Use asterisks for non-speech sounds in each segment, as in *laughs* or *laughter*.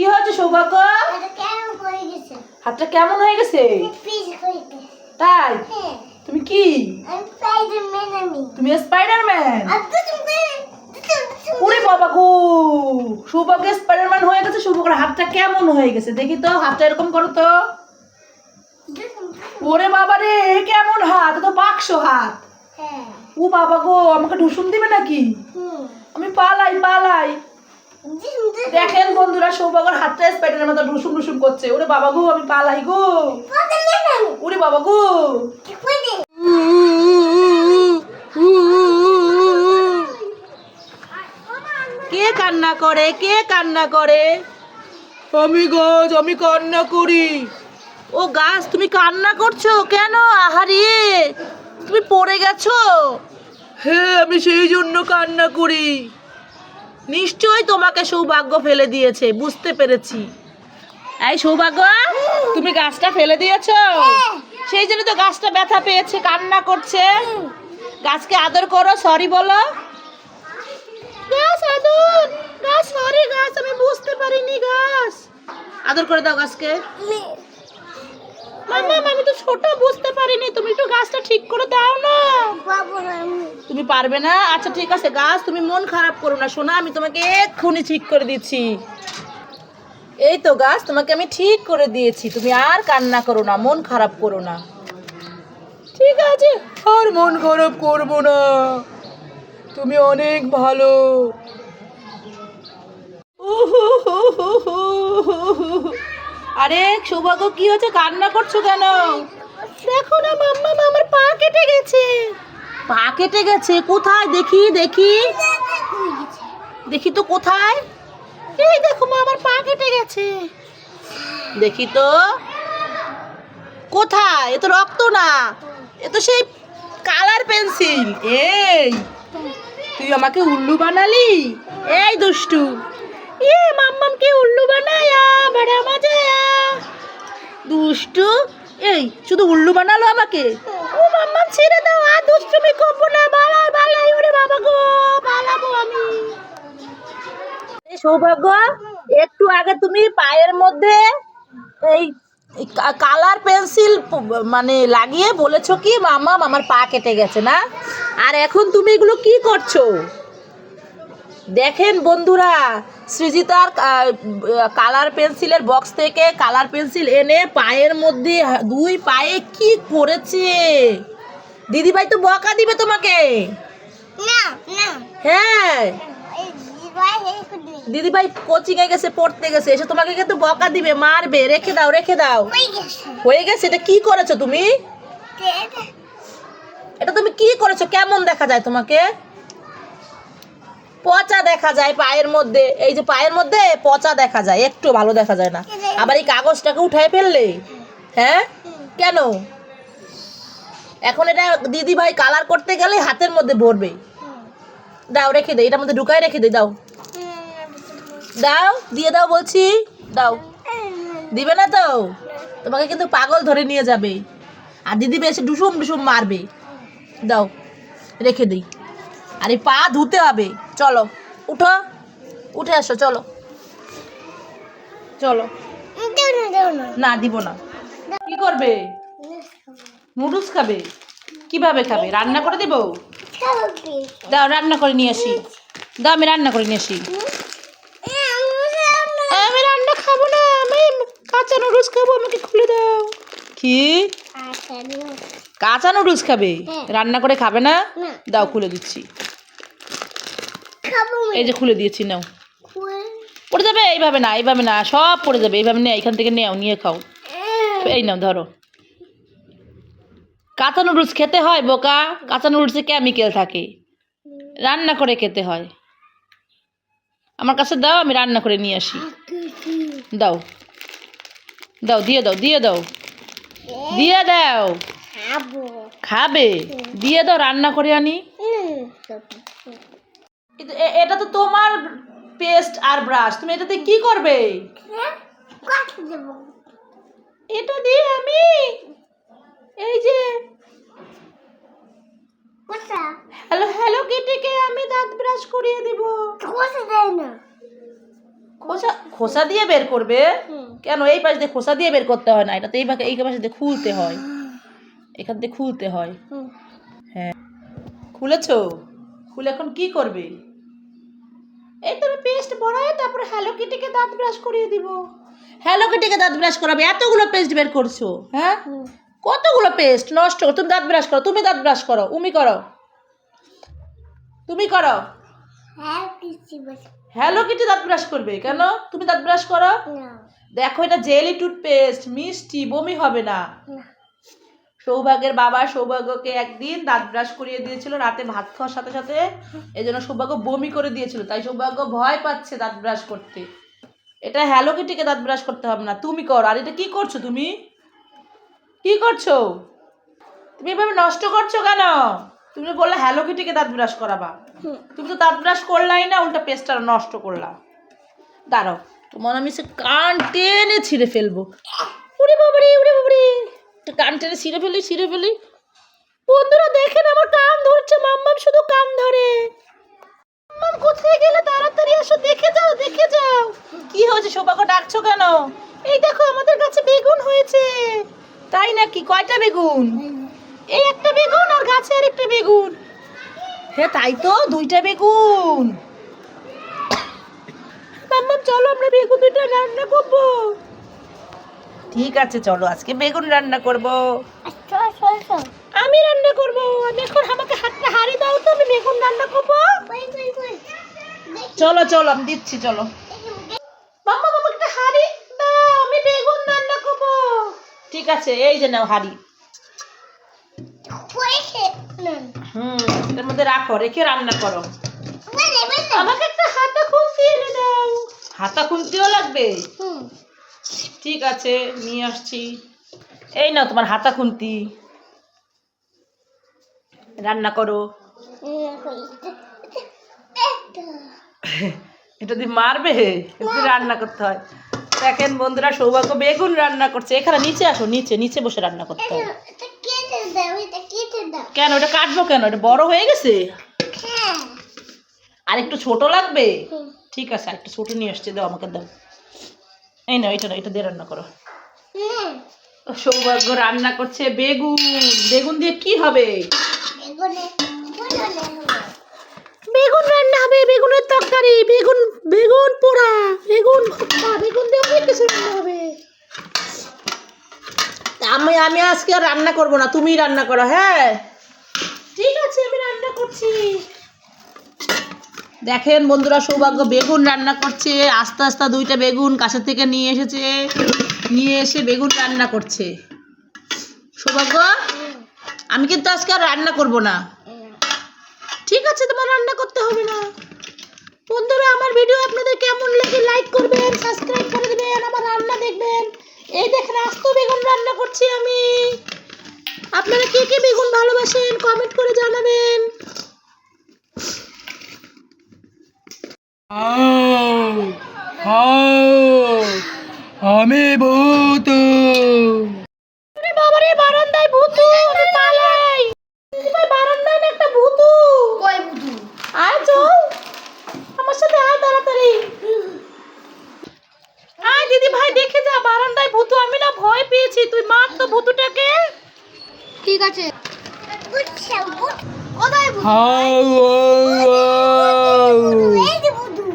কি হয়েছে সৌভাগ্য? হাতটা কেমন হয়ে গেছে? তাই? হ্যাঁ। তুমি কি? তুমি স্পাইডারম্যান ওরে বাবা গো! স্পাইডারম্যান হয়ে গেছে সৌভাগ্যের হাতটা কেমন হয়ে গেছে? দেখি তো হাতটা এরকম করো তো। ওরে বাবা রে কেমন হাত? তো বাক্স হাত। হ্যাঁ। ও বাবা গো আমাকে ঢুসুম দিবে নাকি? আমি পালাই পালাই। দেখেন বন্ধুরা, সৌভাগ্যর হাতটা স্পাইডারের মতো ঢুসুম ঢুসুম করছে। ওরে বাবা গো, আমি পালাই গো। ওরে বাবা গো। কে কান্না করে, কে কান্না করে? আমি গাছ, আমি কান্না করি। ও গাছ, তুমি কান্না করছ কেন? আহারে, তুমি পড়ে গেছো? হ্যাঁ আমি সেই জন্য কান্না করি। নিশ্চয়ই তোমাকে সৌভাগ্য ফেলে দিয়েছে বুঝতে পেরেছি। এই সৌভাগ্য তুমি গাছটা ফেলে দিয়েছ? সেই জন্য তো গাছটা ব্যথা পেয়েছে কান্না করছে। গাছকে আদর করো সরি বলো। গাছ আদর! গাছ সরি গাছ আমি বুঝতে পারিনি গাছ। আদর করে দাও গাছকে। মামা আমি তো ছোট বুঝতে পারিনি। তুমি একটু গাছটা ঠিক করে দাও না। তুমি পারবে না? আচ্ছা ঠিক আছে গাছ তুমি মন খারাপ করো না শোনা আমি তোমাকে এক্ষুনি ঠিক করে দিচ্ছি। এই তো গাছ তোমাকে আমি ঠিক করে দিয়েছি। তুমি আর কান্না করো না মন খারাপ করো না। ঠিক আছে আর মন খারাপ করব না। তুমি অনেক ভালো। আরে সৌভাগ্য কি হচ্ছে কান্না করছ কেন? দেখো না মাম্মা আমার পা কেটে গেছে। পা কেটে গেছে? কোথায়? দেখি দেখি। দেখি তো কোথায়? এই দেখো মা আমার পা কেটে গেছে। দেখি তো। কোথায়? এ তো রক্ত না। এ তো সেই কালার পেন্সিল। এই তুই আমাকে উল্লু বানালি? এই দুষ্টু। এ মাম্মামকে উল্লু বানায়া, বড় মজা দুষ্টু, এই, শুধু উল্লু বানালো আমাকে? ও মাম্মাম ছেড়ে দাও, আর দুষ্টুমি করব না, বালাই বালাই বাবা গো, পালাবো আমি। সৌভাগ্য, একটু আগে তুমি পায়ের মধ্যে এই কালার পেন্সিল মানে লাগিয়ে বলেছ কি মামা আমার পা কেটে গেছে না? আর এখন তুমি এগুলো কি করছ? দেখেন বন্ধুরা সৃজিতার কালার পেন্সিলের বক্স থেকে কালার পেন্সিল এনে পায়ের মধ্যে দুই পায়ে কি করেছে? দিদিভাই তো বকা দিবে তোমাকে। হ্যাঁ। দিদিভাই এই করে দিদিভাই কোচিং এ গেছে পড়তে গেছে এসে তোমাকে কিন্তু বকা দিবে মারবে রেখে দাও রেখে দাও। হয়ে গেছে। এটা কি করেছ তুমি? এটা তুমি কি করেছ? কেমন দেখা যায় তোমাকে? পচা দেখা যায় পায়ের মধ্যে। এই যে পায়ের মধ্যে পচা দেখা যায়, একটু ভালো দেখা যায় না। আবার এই কাগজটাকে উঠায় ফেললে হ্যাঁ? কেন? এখন এটা দিদি ভাই কালার করতে গেলে হাতের মধ্যে ভরবে। দাও, রেখে দে, এটার মধ্যে ঢুকায় রেখে দে, দাও। দাও, দিয়ে দাও বলছি, দাও। দিবে না তো? তোমাকে কিন্তু পাগল ধরে নিয়ে যাবে। আর দিদি এসে ডুসুম ডুসুম মারবে। দাও, রেখে দিই। আর এই পা ধুতে হবে। চলো উঠো। উঠে আসো চলো। চলো। না দিব না। কি করবে? নুডলস খাবে? কীভাবে খাবে? রান্না করে দেবো? দাও রান্না করে নিয়ে আসি। দাও আমি রান্না করে নিয়ে আসি। আমি রান্না খাব না আমি কাঁচা নুডলস খাব আমাকে খুলে দাও। কি? কাঁচা নুডলস। খাবে? হ্যাঁ। রান্না করে খাবে না। দাও খুলে দিচ্ছি। যে খুলে দিয়েছি নাও। পড়ে যাবে? এইভাবে না এইভাবে না সব পড়ে যাবে। এইভাবে নে এখান থেকে নেও নিয়ে খাও। এই নাও ধরো। কাঁচা নুডলস খেতে হয় বোকা? কাঁচা নুডলসে কেমিক্যাল থাকে। রান্না করে খেতে হয়। আমার কাছে দাও আমি রান্না করে নিয়ে আসি। দাও। দাও দিয়ে দাও দিয়ে দাও। দিয়ে দাও। খাবে। দিয়ে দাও রান্না করে আনি। এ- এটা তো তোমার পেস্ট আর ব্রাশ। তুমি এটাতে কি করবে? এটা দিয়ে আমি এই যে হ্যালো হ্যালো কিটিকে আমি দাঁত ব্রাশ করিয়ে দিব। কোথা দেয় না। খোসা খোসা দিয়ে বের করবে? কেন এই পাশ দিয়ে খোসা দিয়ে বের করতে হয় না? এটা তো এই পাশে এই পাশে দিয়ে খুলতে হয়। এখান দিয়ে খুলতে হয়। হ্যাঁ। খুলেছো? খুলে এখন কি করবে? এই তুমি পেস্ট বড়ায় তারপরে হ্যালো কিটিকে দাঁত ব্রাশ করিয়ে দিব। হ্যালো কিটিকে দাঁত ব্রাশ করাবে এতগুলো পেস্ট বের করছ হ্যাঁ? কতগুলো পেস্ট নষ্ট তুমি দাঁত ব্রাশ করো তুমি দাঁত ব্রাশ করো উমি করো। তুমি করো। হ্যাঁ হ্যালো কিটি দাঁত ব্রাশ করবে কেন? তুমি দাঁত ব্রাশ করো? দেখো এটা জেলি টুথপেস্ট মিষ্টি বমি হবে না। না। সৌভাগ্যের বাবা সৌভাগ্যকে একদিন দাঁত ব্রাশ করিয়ে দিয়েছিল রাতে ভাত খাওয়ার সাথে সাথে এই জন্য সৌভাগ্য বমি করে দিয়েছিল তাই সৌভাগ্য ভয় পাচ্ছে দাঁত ব্রাশ করতে। এটা হ্যালো কিটিকে দাঁত ব্রাশ করতে হবে না তুমি করো। আর এটা কি করছ তুমি? কি করছ? তুমি এভাবে নষ্ট করছ কেন? তুমি বললে হ্যালো কিটিকে দাঁত ব্রাশ করাবা। তুমি তো দাঁত ব্রাশ করলাই না উল্টা পেস্টটা নষ্ট করলা দাঁড়াও তোমার আমি সে কান টেনে ছিঁড়ে ফেলব। উড়ে বাবারে উড়ে বাবারে। কান টেনে ছিঁড়ে ফেলি ছিঁড়ে ফেলি। বন্ধুরা, দেখেন আমার কান ধরছে, মাম্মাম শুধু কান ধরে। মাম্মাম, কোথায় গেলে তাড়াতাড়ি আসো? দেখে যাও দেখে যাও। কি হয়েছে সৌভাগ্য ডাকছো কেন? এই দেখো, আমাদের কাছে বেগুন হয়েছে। তাই নাকি? কয়টা বেগুন? এই একটা বেগুন আর গাছে আর একটা বেগুন। হ্যাঁ তাই তো, দুইটা বেগুন। মাম্মাম, চলো আমরা বেগুন দুইটা রান্না করব। ঠিক আছে চলো আজকে বেগুন রান্না করব। আচ্ছা আচ্ছা আচ্ছা। আমি রান্না করব আমি এখন আমাকে হাতটা হাড়ি দাও তো আমি বেগুন রান্না করব। চলো চলো আমি দিচ্ছি চলো। মাম্মা একটা হাড়ি দাও আমি বেগুন রান্না করব। ঠিক আছে এই যে নাও হাড়ি। হুম। এটার মধ্যে রাখো রেখে রান্না করো। আমাকে একটা হাতা খুন্তি এনে দাও। হাতা খুন্তিও লাগবে? হুম। ঠিক আছে নিয়ে আসছি। এই নাও তোমার হাতা খুন্তি। রান্না করো। এটা দিয়ে মারবে? রান্না করতে হয়। দেখেন বন্ধুরা সৌভাগ্য বেগুন রান্না করছে। এখানে নিচে আসো নিচে নিচে বসে রান্না করতে হয়। কেন ওটা কাটবো কেন? এটা বড় হয়ে গেছে? হ্যাঁ। আর একটু ছোট লাগবে? ঠিক আছে আর একটু ছোট নিয়ে আসছে। দাও আমাকে দাও। এই না এটা না এটা দিয়ে রান্না করো। সৌভাগ্য রান্না করছে বেগুন। বেগুন দিয়ে কি হবে? বেগুন রান্না হবে। বেগুনের তরকারি বেগুন বেগুন পোড়া বেগুন ভর্তা বেগুন দিয়ে অনেক কিছু রান্না হবে। আমি আমি আজকে আর রান্না করব না তুমি রান্না করো হ্যাঁ? ঠিক আছে আমি রান্না করছি। দেখেন বন্ধুরা, সৌভাগ্য বেগুন রান্না করছে। আস্তে আস্তে দুইটা বেগুন কাছের থেকে নিয়ে এসেছে। নিয়ে এসে বেগুন রান্না করছে। সৌভাগ্য, আমি কিন্তু আজকে আর রান্না করব না। ঠিক আছে, তোমার রান্না করতে হবে না। বন্ধুরা, আমার ভিডিও আপনাদের কেমন লাগে লাইক করবেন, সাবস্ক্রাইব করে দেবেন, আমার রান্না দেখবেন। এই দেখেন, আস্ত বেগুন রান্না করছি আমি। আপনারা কে কে বেগুন ভালোবাসেন কমেন্ট করে জানাবেন। আমি ভূত। আরে বাবারে বারান্দায় ভূতু আমি পালাই বারান্দায় একটা ভূতু? কই আয় চল আমার সাথে আয় তাড়াতাড়ি। আয় দিদি ভাই দেখে যা বারান্দায় ভূতু আমি না ভয় পেয়েছি। তুই মার তো ভূতুটাকে। ঠিক আছে। কোথায় এই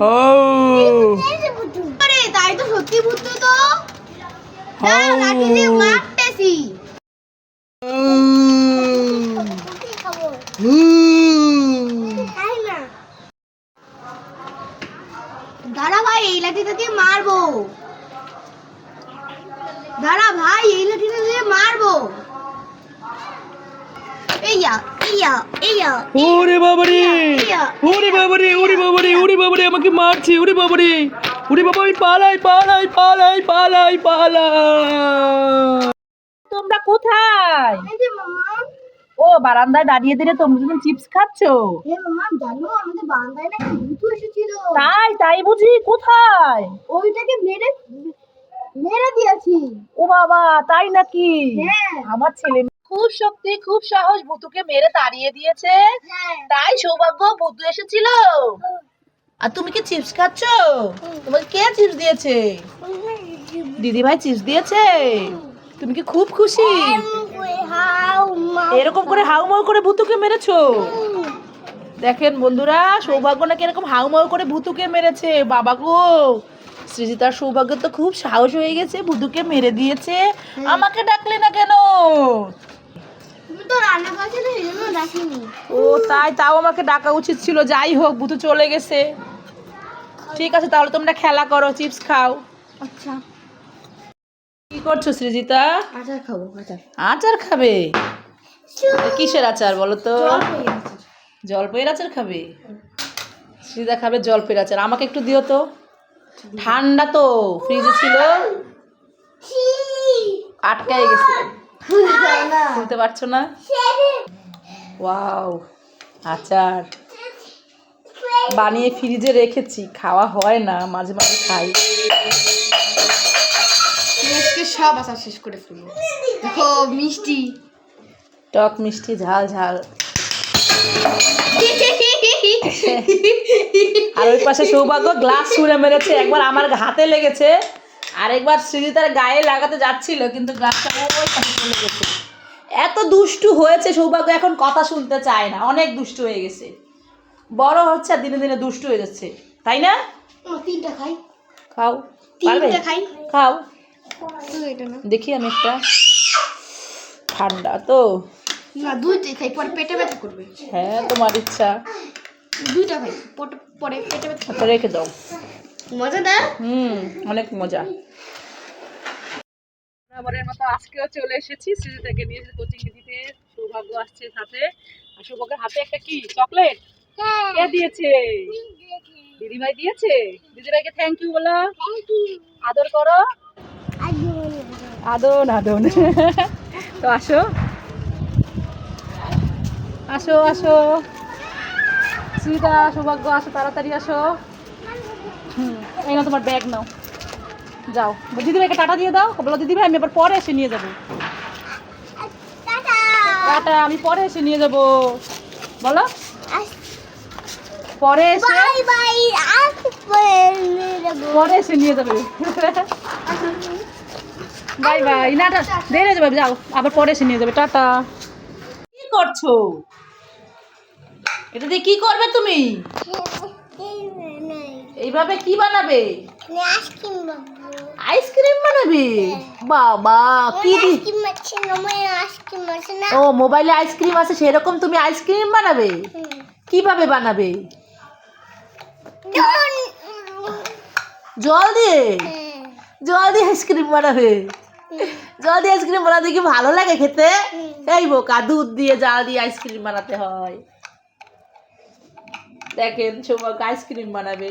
এই আরে তাই তো সত্যি বুঝছ তো। হাউ লাঠি দিয়ে মারতেছি না? দাঁড়া ভাই এই লাঠিটা দিয়ে মারবো। দাঁড়া ভাই এই লাঠিটা দিয়ে মারবো। এইয়া ওরে বাবারে ওরে বাবারে ওরে বাবারে ওরে বাবারে আমাকে মারছে ওরে বাবারে। ওরে বাবা আমি পালাই পালাই পালাই পালাই পালাই। তোমরা কোথায়? এই যে মামা। ও বারান্দায় দাঁড়িয়ে দিলে তোমরা চিপস খাচ্ছো? হে মামা জানো আমাদের বান্দায় না একটা ভূত এসেছিল। তাই তাই বুঝি কোথায়? ওইটাকে মেরে মেরে দিয়েছি। ও বাবা তাই নাকি? হ্যাঁ। আমার ছেলে খুব শক্তি খুব সাহস ভুতুকে মেরে তাড়িয়ে দিয়েছে। হ্যাঁ। তাই সৌভাগ্য ভুতু এসেছিল। আর তুমি কি চিপস খাচ্ছ? তোমাকে কে চিপস দিয়েছে? দিদি ভাই চিপস দিয়েছে? তুমি কি খুব খুশি? এরকম করে হাউমাউ করে ভুতুকে মেরেছো? দেখেন বন্ধুরা সৌভাগ্য নাকি এরকম হাউমাউ করে ভুতুকে মেরেছে। বাবা গো! সৃজিতার সৌভাগ্য তো খুব সাহস হয়ে গেছে ভুতুকে মেরে দিয়েছে। আমাকে ডাকলে না কেন তুমি তো রান্না করছ না এই জন্য ডাকিনি ও তাই তাও আমাকে ডাকা উচিত ছিল যাই হোক ভুতু চলে গেছে। ঠিক আছে তাহলে তোমরা খেলা করো চিপস খাও। আচ্ছা। কি করছ সৃজিতা? আচার খাব আচার। আচার খাবে? কিসের আচার বলো তো? জলপাইয়ের আচার। খাবে? সৃজিতা খাবে জলপাইয়ের আচার। আমাকে একটু দিও তো। ঠান্ডা তো ফ্রিজে ছিল। আটকায় গেছে। খুলতে পারছ না? ওয়াও আচার। বানিয়ে ফ্রিজে রেখেছি খাওয়া হয় না মাঝে মাঝে খাই। আজকে সব আচার শেষ করে ফেলব দেখো মিষ্টি। টক মিষ্টি ঝাল ঝাল। *laughs* আর ওই পাশে সৌভাগ্য গ্লাস ছুঁড়ে মেরেছে একবার আমার হাতে লেগেছে। আর একবার সৃজিতার গায়ে লাগাতে যাচ্ছিল কিন্তু গ্লাসটা ওই পাশে চলে গেছে। এত দুষ্টু হয়েছে সৌভাগ্য এখন কথা শুনতে চায় না অনেক দুষ্টু হয়ে গেছে। বড় হচ্ছে আর দিনে দিনে দুষ্টু হয়ে যাচ্ছে তাই না? তিনটা খাই। খাও তিনটা খাই। খাও। দেখি আমি একটা। ঠান্ডা তো। না দুইটাই খাই পরে পেটে ব্যথা করবে। হ্যাঁ তোমার ইচ্ছা। দুইটা খাই পরে পেটে ব্যথা রেখে দাও। মজা না হুম অনেক মজা। বরাবরের মতো আজকেও চলে এসেছি সৃজিতাকে নিয়ে কোচিং দিতে। সৌভাগ্য আসছে সাথে। আর সৌভাগ্যের হাতে একটা কি? চকলেট? কে দিয়েছে? দিদিভাই দিয়েছে? দিদিভাইকে থ্যাংক ইউ বলো। আদর করো। আদন আদন তো আসো। আসো আসো। সৃজিতা সৌভাগ্য আসো তাড়াতাড়ি আসো। হুম এই নাও তোমার ব্যাগ নাও। যাও। দিদিভাইকে টাটা দিয়ে দাও। বলো দিদিভাই আমি আবার পরে এসে নিয়ে যাব। টাটা। আমি পরে এসে নিয়ে যাব। বলো। পরে এসে পরে এসে নিয়ে যাবে। বাই বাই না দেরি যাবে যাও আবার পরে এসে নিয়ে যাবে। টাটা। কি করছ? এটা দিয়ে কি করবে তুমি? এইভাবে কি বানাবে? আইসক্রিম বানাবে। বাবা কি ও মোবাইলে আইসক্রিম আছে সেরকম তুমি আইসক্রিম বানাবে? কীভাবে বানাবে? জল। দিয়ে? জল দিয়ে আইসক্রিম বানাবে? জল দিয়ে আইসক্রিম বানাতে কি ভালো লাগে খেতে? এই বোকা দুধ দিয়ে জাল দিয়ে আইসক্রিম বানাতে হয়। দেখেন সৌভাগ্য আইসক্রিম বানাবে।